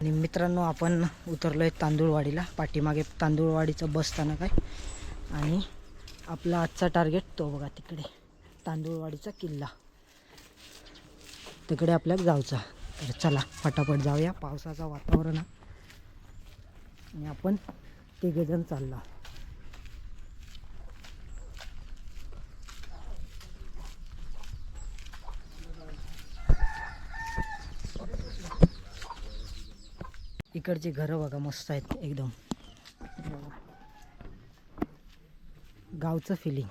आणि मित्रांनो आपण उतरलो आहे तांदूळवाडीला. पाठीमागे तांदूळवाडीचं बस स्थानक आहे. आणि आपला आजचा टार्गेट तो बघा तिकडे तांदूळवाडीचा किल्ला. तिकडे आपल्याला जायचा तर चला फटाफट जाऊया. पावसाचं वातावरण आणि आपण तिघेजण चालला इकडची घरं बघा मस्त आहेत एकदम. गावचं फिलिंग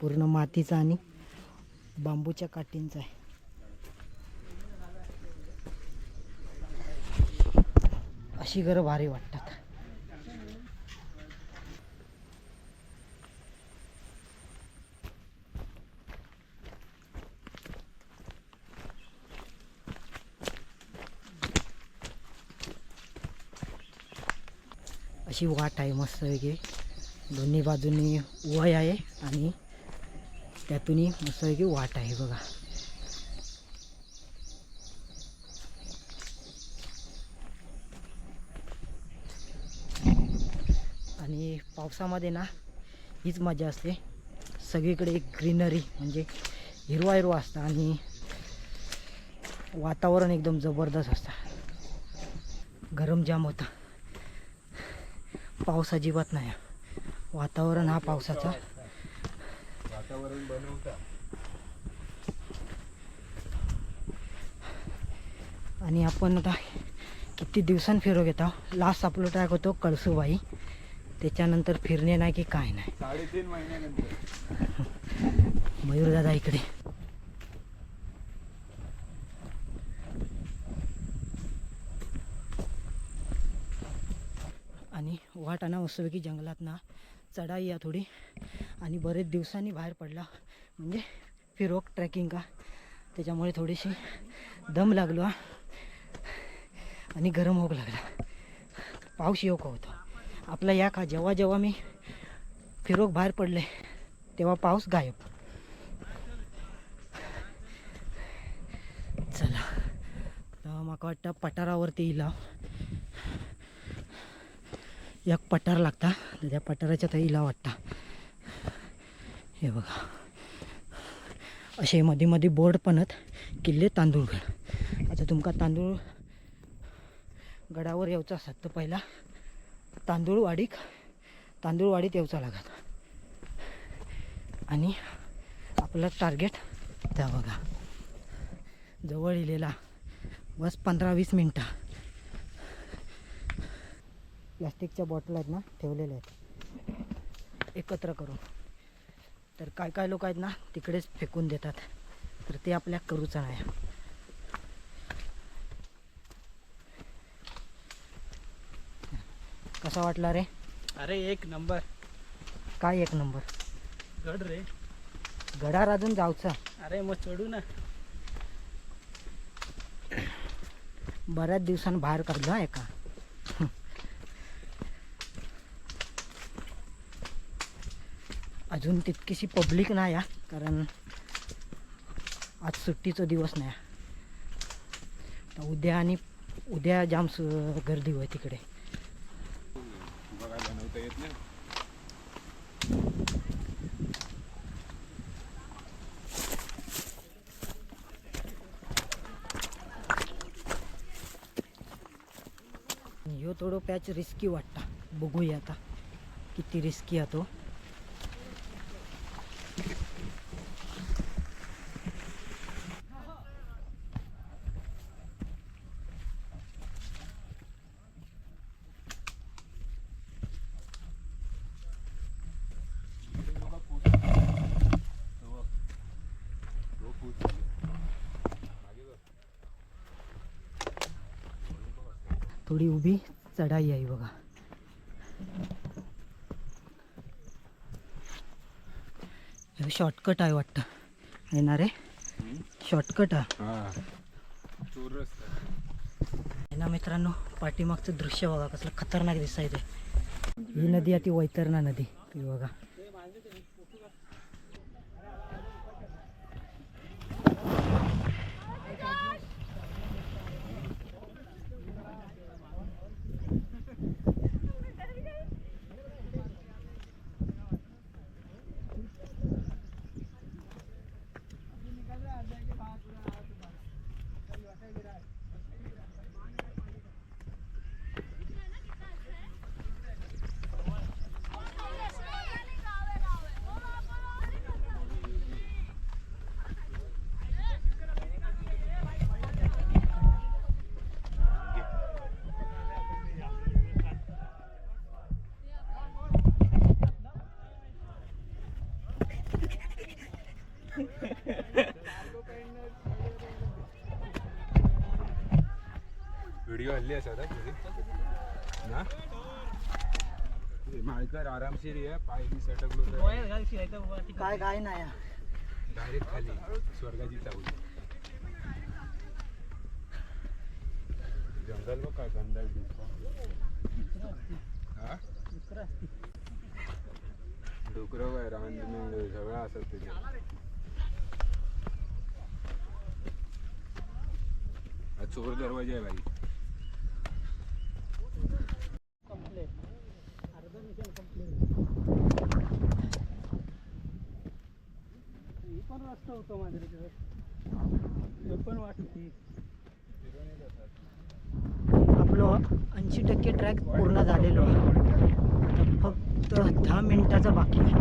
पूर्ण मातीचा आणि बांबूच्या काठींचा आहे. अशी घरं भारी वाटतात. अशी वाट आहे मस्त वेगळी. दोन्ही बाजूनी वय आहे आणि त्यातूनही मस्त वेगळी वाट आहे बघा आणि पावसामध्ये ना हीच मजा असते. सगळीकडे एक ग्रीनरी म्हणजे हिरवा हिरवा असतं आणि वातावरण एकदम जबरदस्त असतं. गरम जाम होता. पाऊस अजिबात नाही. वातावरण हा पावसाचा. वातावरण बनवता आणि आपण आता किती दिवसांनी फिरू घेत आहोत. लास्ट आपलं ट्रॅक होतो कळसूबाई. त्याच्यानंतर फिरणे नाही की काय नाही. साडेतीन महिन्यानंतर. मयूरदादा इकडे. आणि वाट आणा मस्तपैकी जंगलात ना चढाई या थोडी. आणि बरेच दिवसांनी बाहेर पडला. म्हणजे फिरोक ट्रेकिंग का? त्याच्यामुळे थोडीशी दम लागलो. आणि गरम होऊ लागला. पाऊस येऊ का होता? आपला या का जेव्हा जेव्हा मी फिरोक बाहेर पडले तेव्हा पाऊस गायब. चला. तर म्हाका वाटतं पठारावरती इला. एक पठार लागता त्या पठाराच्या थंय इला वाटता. हे बघा. असे मध्ये मध्ये बोर्ड पणत किल्ले किल्ले तांदूळगड. आता तुमका तांदूळ गडावर येवचा असतात तर पहिला तांदूळवाडीक तांदूळवाडीत येवचा लागत. आणि आपलं टार्गेट त्या बघा. जवळ इलेला बस पंधरा वीस मिनटं. प्लास्टिकच्या बॉटल आहेत ना ठेवलेल्या आहेत. एकत्र करून. तर काय काय लोक आहेत ना तिकडेच फेकून देतात. तर ते आपल्या करूचं नाही. कसा वाटला रे? अरे एक नंबर. काय एक नंबर? गड रे. गडार अजून जाऊचा. अरे मग चढू ना. बऱ्याच दिवसांनी बाहेर काढलं आहे का अजून तितकीशी पब्लिक नाही हा कारण आज सुट्टीचा दिवस नाही उद्या आणि उद्या जाम गर्दी होय तिकडे. बनवता ह्यो थोडं पॅच रिस्की वाटता. बघूया आता किती रिस्की आहे तो थोडी उभी चढाई आहे बघा. शॉर्टकट आहे वाटतं. येणार आहे. शॉर्टकट आहे. हा ना मित्रांनो पाठीमागचं दृश्य बघा कसलं खतरनाक दिसायचं ही नदी आहे ती वैतरणा नदी ती बघा. व्हिडिओ हल्ली असा आता घरी ना? माळकर आरामशीर आहे पाय बी सटकलो तर. काय काय नाही. डायरेक्ट खाली स्वर्गाची चावली जंगल बघ काय हा? डुकरं काय रान सगळं असत हा चोर दरवाजा आहे बाई. पण रस्ता होतो माझ्याकडे पण वाटते आपलं ऐंशी टक्के ट्रॅक पूर्ण झालेलो आहे. आता फक्त दहा मिनिटाचा बाकी आहे.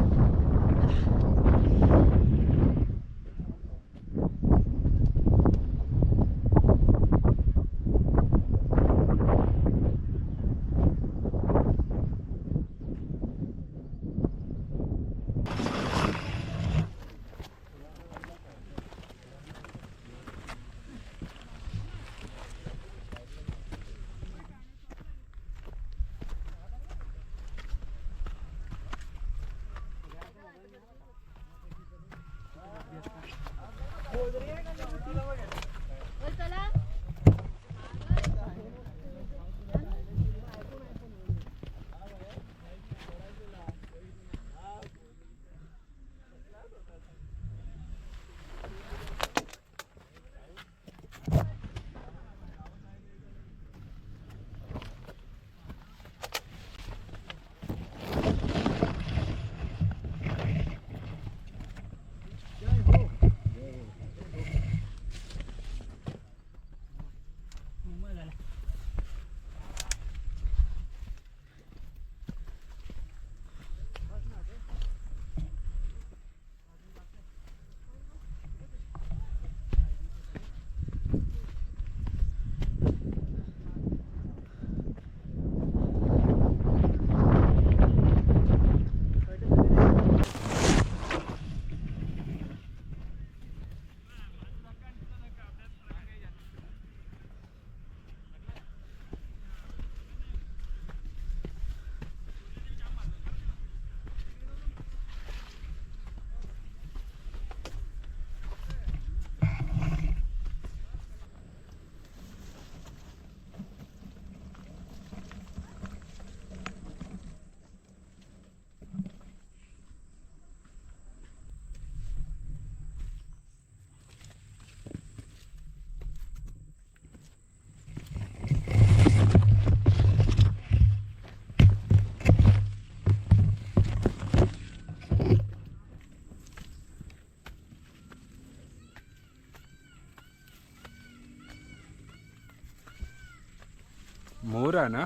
मोर आहे ना?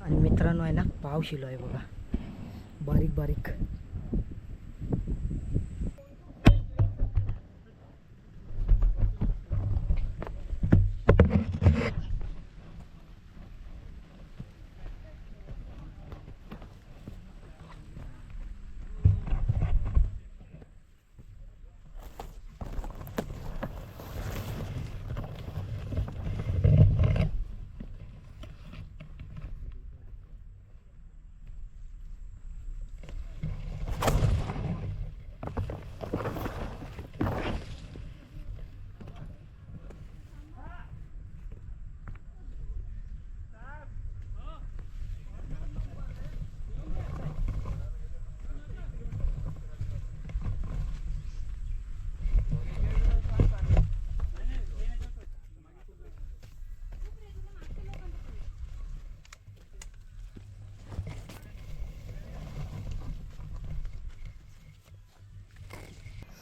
आणि मित्रांनो आहे ना पाव शिलो आहे बघा. बारीक बारीक.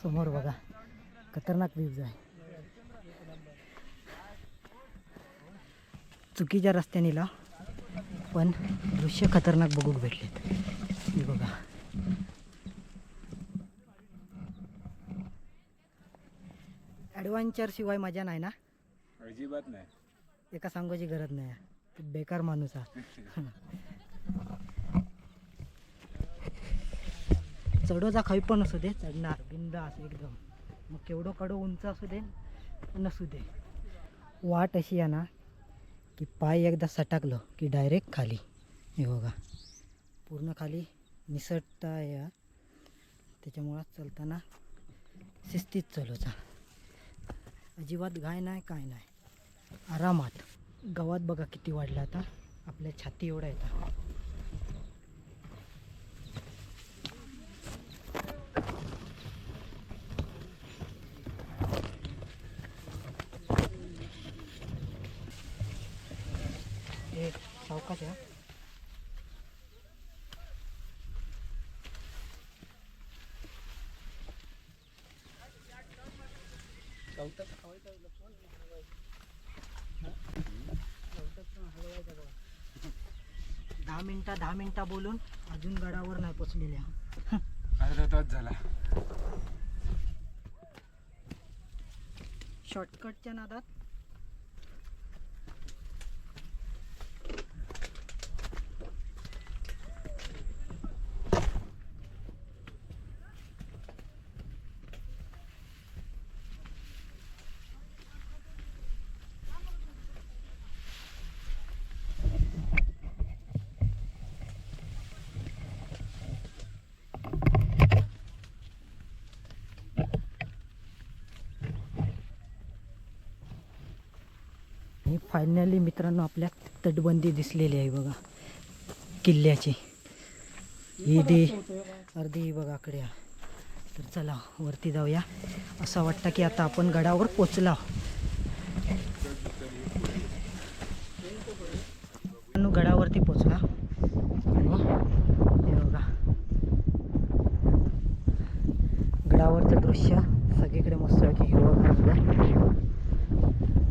समोर बघा. खतरनाक व्ह्यूज आहे. चुकीच्या रस्त्याने ला पण दृश्य खतरनाक बघूक भेटलेत. हे बघा. ॲडव्हेंचर शिवाय मजा नाही ना? अजिबात नाही. एका सांगोची गरज नाही. बेकार माणूस हा. चढोचा खाई पण असू दे चढणार बिंदास एकदम. मग केवढं कडो उंच असू दे नसू दे. वाट अशी आहे ना की पाय एकदा सटाकलं की डायरेक्ट खाली. हे बघा. पूर्ण खाली निसटता या त्याच्यामुळं चलताना शिस्तीत चलोचा अजिबात घाय नाही काय नाही. आरामात. गवत बघा किती वाढला आता. आपल्या छाती एवढा येतात एक सावकाश आहे दहा मिनटं बोलून अजून गडावर नाही पोचलेल्या. अर्धा तास झाला. शॉर्टकटच्या नादात आणि फायनली मित्रांनो आपल्या तटबंदी दिसलेली आहे बघा. किल्ल्याची. ही दे अर्धी बघा आकडे तर चला वरती जाऊया. असं वाटतं की आता आपण गडावर पोचला. गडावरती पोचला आणि हे बघा गडावरचं दृश्य सगळीकडे मस्तपैकी हिरवं झालं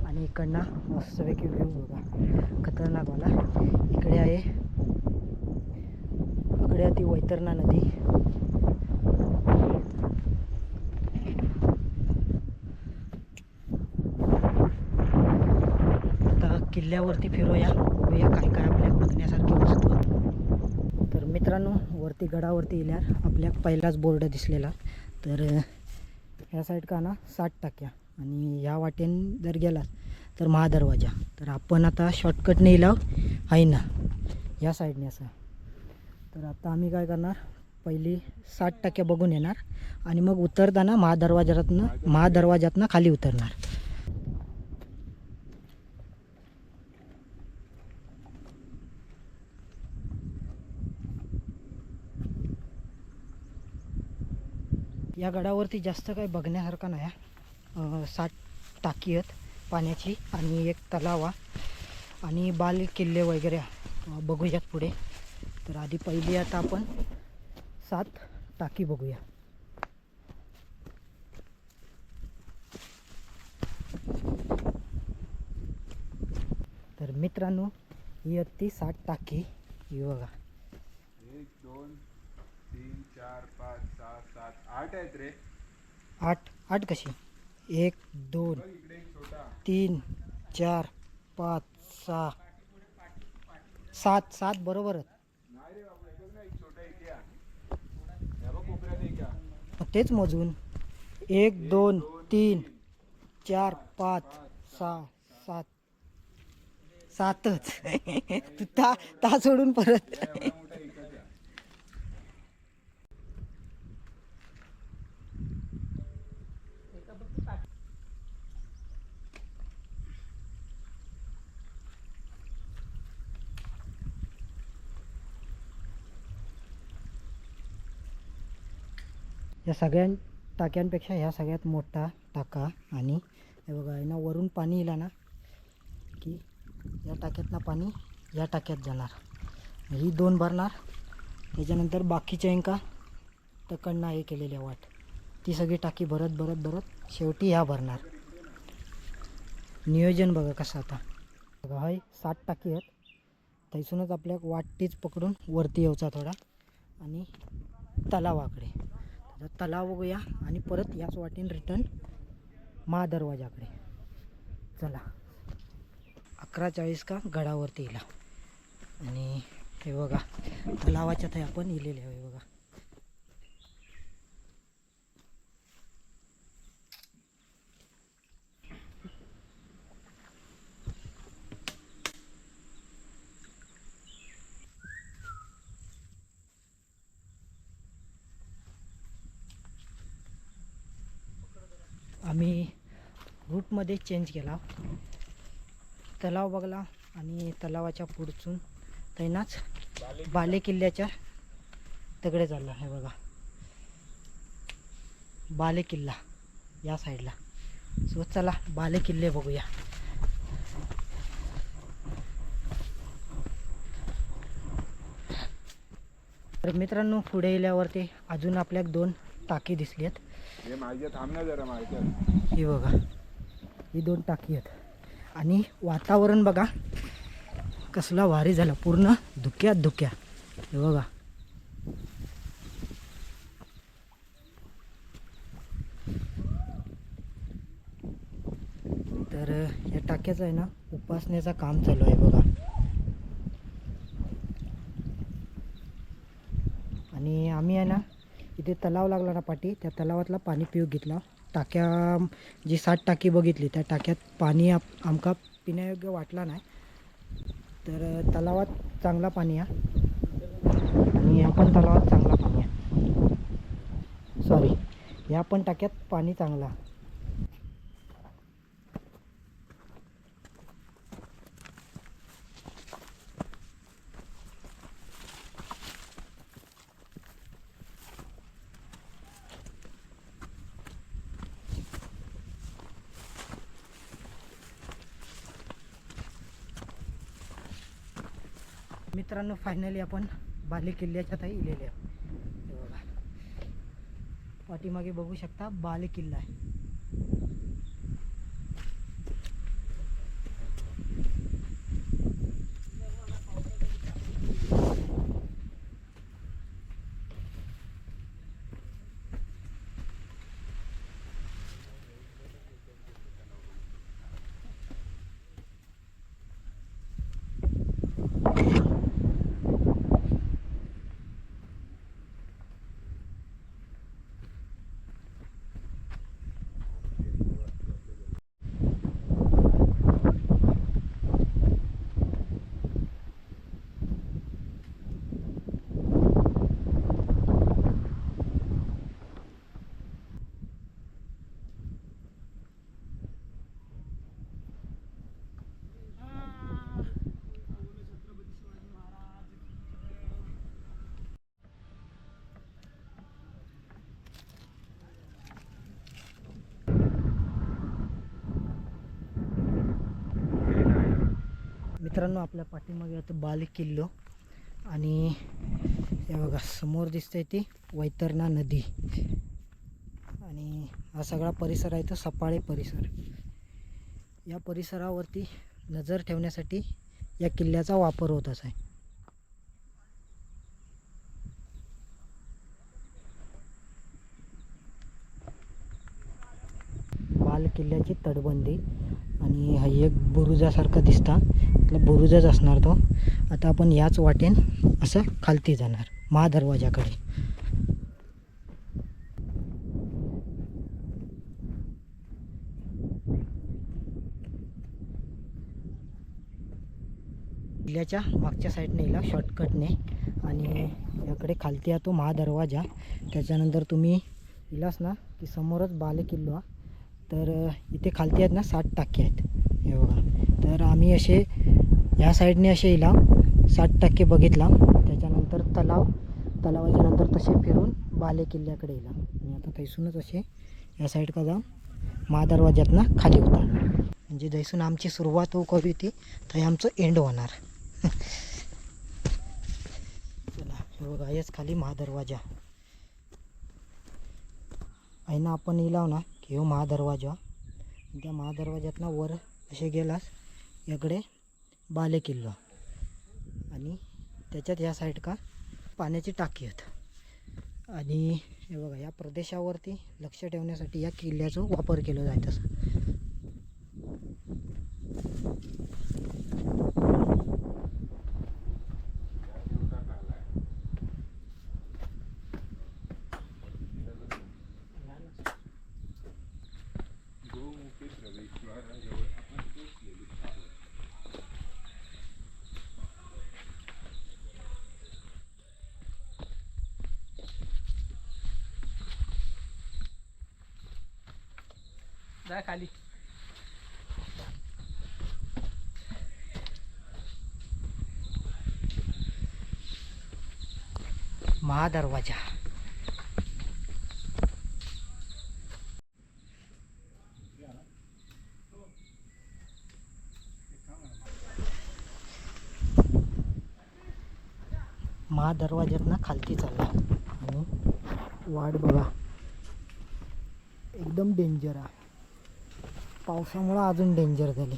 आणि इकडनं मस्तपैकी व्ह्यू बघा. खतरनाकवाला इकडे आहे. इकडे ती वैतरणा नदी. आता किल्ल्यावरती फिरूया. बघूया काय काय आपल्या बघण्यासारखी वस्तू तर मित्रांनो वरती गडावरती येल्यावर आपल्या पहिलाच बोर्ड दिसलेला. तर ह्या साईड का ना साठ टाक्या आणि ह्या वाटेन जर गेलात तर महादरवाजा तर आपण आता शॉर्टकटने इलाव आहे ना? या साईडने असा. तर आता आम्ही काय करणार? पहिली साठ टक्के बघून येणार. आणि मग उतरताना महादरवाजातनं महादरवाजातनं खाली उतरणार. या गडावरती जास्त काही बघण्यासारखं नाही आहे. सात टाकी आहेत. पाण्याची आणि एक तलाव. आणि बाल किल्ले वगैरे बघूयात पुढे. तर आधी पहिली आता आपण सात टाकी बघूया. तर मित्रांनो ही आहेत ती सात टाकी ही बघा. एक दोन तीन चार पाच सहा सात आठ आहेत रे. आठ आठ कशी? एक दोन. तीन चार पाच सहा. सात सात बरोबर तेच मोजून. एक दोन तीन चार पाच सहा सात. सातच. तू ता ता सोडून परत या एवढा मोठा एकच या या सगळ्या टाक्यांपेक्षा ह्या सगळ्यात मोठा टाका आणि हे बघा ना वरून पाणी येईल ना की या टाक्यातनं पाणी या टाक्यात जाणार. ही दोन भरणार त्याच्यानंतर बाकीच्या इंका तकडनं हे केलेल्या वाट. ती सगळी टाकी भरत भरत भरत शेवटी ह्या भरणार. नियोजन बघा कसं आता. बघा हय सात टाकी आहेत. थैसूनच आपल्या वाटतीच पकडून वरती यायचा थोडा आणि तलावाकडे. तलाव बघूया आणि परत याच वाटेन रिटर्न महादरवाजाकडे चला. अकरा चाळीस का गडावरती येला. आणि हे बघा तलावाच्या ते आपण इलेले आहे बघा आम्ही रूटमध्ये चेंज केला. तलाव बघला आणि तलावाच्या पुढचून तैनाच बाले किल्ल्याच्या तगडे चालला. आहे बघा. बाले किल्ला या साईडला. सो चला बाले किल्ले बघूया. तर मित्रांनो पुढे गेल्यावरती अजून आपल्याक दोन टाकी दिसली आहेत हे ही बघा. ही दोन टाकी आहेत. आणि वातावरण बघा कसला वारी झाला. पूर्ण धुक्यात धुक्या. हे बघा. तर या टाक्याचं आहे ना उपासनेचं काम चालू आहे बघा. आणि आम्ही आहे ना इथे तलाव लागला ना पाठी त्या तलावातला पाणी पिऊ घेतला. टाक्या जी सात टाकी बघितली त्या टाक्यात पाणी आप आमका पिण्यायोग्य वाटला नाही. तर तलावात चांगला पाणी आहे आणि ह्या पण तलावात चांगला पाणी आहे सॉरी ह्या पण टाक्यात पाणी चांगला. मित्रांनो फायनली आपण बाले किल्ल्याच्या ताई इलेले आहोत. बघा पाठीमागे बघू शकता बाले किल्ला आहे मित्रांनो आपल्या पाठीमागे आता बाल किल्लो आणि हे बघा समोर दिसतंय ती वैतरणा नदी. आणि हा सगळा परिसर आहे तो सपाळे परिसर. या परिसरावरती नजर ठेवण्यासाठी या किल्ल्याचा वापर होत असा आहे लाल किल्ल्याची तटबंदी. आणि हा एक बुरुजासारखा दिसता. आपला बुरुजच असणार तो. आता आपण याच वाटेन असं खालती जाणार. महादरवाजाकडे किल्ल्याच्या मागच्या साईडने येईल शॉर्टकटने आणि याकडे खालती आहे तो महादरवाजा त्याच्यानंतर तुम्ही इलास ना की समोरच बाले किल्लो हा. तर इथे खालती आहेत ना सात टाके आहेत. हे बघा तर आम्ही असे ह्या साईडने असे येला सात टाके बघितला त्याच्यानंतर तलाव तलावाच्या नंतर तसे फिरून बाले किल्ल्याकडे येला आणि आता थैसूनच असे या साईड का जाऊन महादरवाज्यातनं खाली होता म्हणजे जैसून आमची सुरुवात हो कवी होती थंय आमचं एंड होणार. चला हे बघा हेच खाली महादरवाजा आहे ना आपण इलाव ना ह्यो महादरवाजा. त्या महादरवाज्यातनं वर असे गेलास याकडे बाले किल्ला आणि त्याच्यात ह्या साईड का पाण्याची टाकी आहेत. आणि हे बघा या प्रदेशावरती लक्ष ठेवण्यासाठी या किल्ल्याचा वापर केला असं गोमुखी प्रवेशद्वाराजवळ आपण पोहोचलेलो आहोत. जा खाली. महादरवाजा. महादरवाज्यात ना खालती चालला. आणि वाट बघा. एकदम डेंजर आहे. पावसामुळं अजून डेंजर झाली.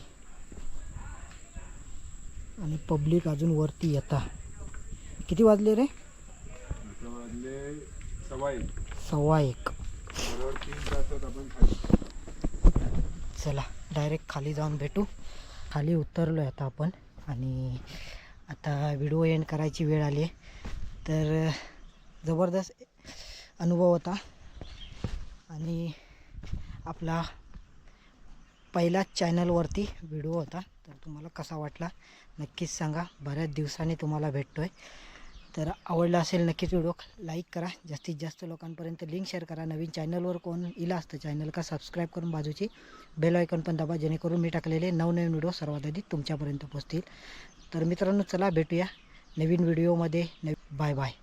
आणि पब्लिक अजून वरती येता. किती वाजले रे? सव्वा एक. चला डायरेक्ट खाली जाऊन भेटू. खाली उतरलो आहे आता आपण. आणि आता व्हिडिओ एंड करायची वेळ आली आहे. तर जबरदस्त अनुभव होता. आणि आपला पहिलाच चॅनलवरती व्हिडिओ होता तर तुम्हाला कसा वाटला नक्कीच सांगा. बऱ्याच दिवसांनी तुम्हाला भेटतो आहे तर आवडला असेल नक्कीच व्हिडिओ लाईक करा. जास्तीत जास्त लोकांपर्यंत लिंक शेअर करा. नवीन चॅनलवर कोण इला असतं चॅनल का सबस्क्राईब करून बाजूची बेल आयकॉन पण दाबा जेणेकरून मी टाकलेले नवनवीन व्हिडिओ सर्वात आधी तुमच्यापर्यंत पोहोचतील तर मित्रांनो चला भेटूया नवीन व्हिडिओमध्ये. नवी बाय बाय.